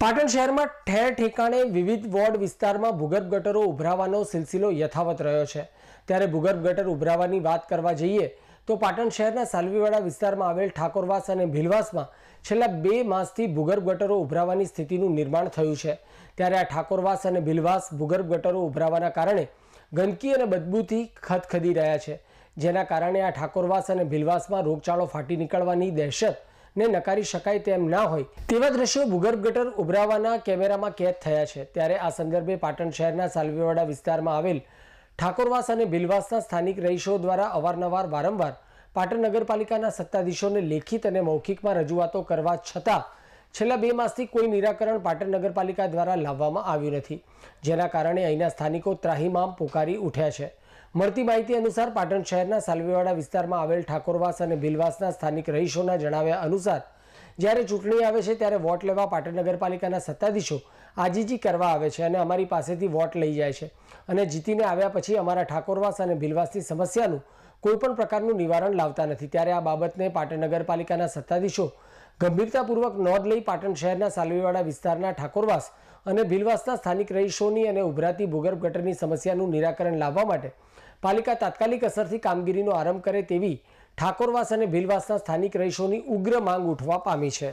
પાટણ શહેરમાં ઠેર ઠેકાણે વિવિધ વોર્ડ વિસ્તારમાં ભૂગર્ભ ગટરો ઉભરાવાનો સિલસિલો યથાવત રહ્યો છે. ત્યારે ભૂગર્ભ ગટર ઉભરાવાની વાત કરવા જઈએ તો પાટણ શહેરના સાલવીવાડા વિસ્તારમાં આવેલ ઠાકોરવાસ અને ભીલવાસમાં છેલ્લા બે માસથી ભૂગર્ભ ગટરો ઉભરાવાની સ્થિતિનું નિર્માણ થયું છે. ત્યારે આ ઠાકોરવાસ અને ભીલવાસ ભૂગર્ભ ગટરો ઉભરાવાના કારણે ગંદકી અને બદબૂથી ખદખદી રહ્યા છે. જેના કારણે આ ઠાકોરવાસ અને ભીલવાસમાં રોગચાળો ફાટી નીકળવાની દહેશત ને નકારી શકાય તેમ ના હોય. તેવા દ્રશ્યો ભૂગર્ભ ગટર ઉભરાવાના કેમેરામાં કેદ થયા છે. ત્યારે આ સંદર્ભે પાટણ શહેરના સાલવીવાડા વિસ્તારમાં આવેલ ઠાકોરવાસ અને ભીલવાસના સ્થાનિક રહીશો દ્વારા અવારનવાર વારંવાર પાટણ નગરપાલિકાના સત્તાધીશોને લેખિત અને મૌખિકમાં રજૂઆતો કરવા છતાં છેલ્લા બે માસથી કોઈ નિરાકરણ પાટણ નગરપાલિકા દ્વારા લાવવામાં આવ્યું નથી, જેના કારણે અહીંના સ્થાનિકો ત્રાહીમામ પોકારી ઉઠ્યા છે. મળતી માહિતી અનુસાર પાટણ શહેરના સાલવીવાડા વિસ્તારમાં આવેલ ઠાકોરવાસ અને ભીલવાસના સ્થાનિક રહીશોના જણાવ્યા અનુસાર જ્યારે ચૂંટણી આવે છે ત્યારે વોટ લેવા પાટણ નગરપાલિકાના સત્તાધીશો આજીજી કરવા આવે છે અને અમારી પાસેથી વોટ લઈ જાય છે. અને જીતીને આવ્યા પછી અમારા ઠાકોરવાસ અને ભીલવાસની સમસ્યાનું કોઈપણ પ્રકારનું નિવારણ લાવતા નથી. ત્યારે આ બાબતને પાટણ નગરપાલિકાના સત્તાધીશો ગંભીરતાપૂર્વક નોંધ લઈ પાટણ શહેરના સાલવીવાડા વિસ્તારના ઠાકોરવાસ અને ભીલવાસના સ્થાનિક રહીશોની અને ઉભરાતી ભૂગર્ભ ગટરની સમસ્યાનું નિરાકરણ લાવવા માટે પાલિકા તાત્કાલિક અસરથી કામગીરીનો આરંભ કરે તેવી ઠાકોરવાસ અને ભીલવાસના સ્થાનિક રહીશોની ઉગ્ર માંગ ઉઠવા પામી છે.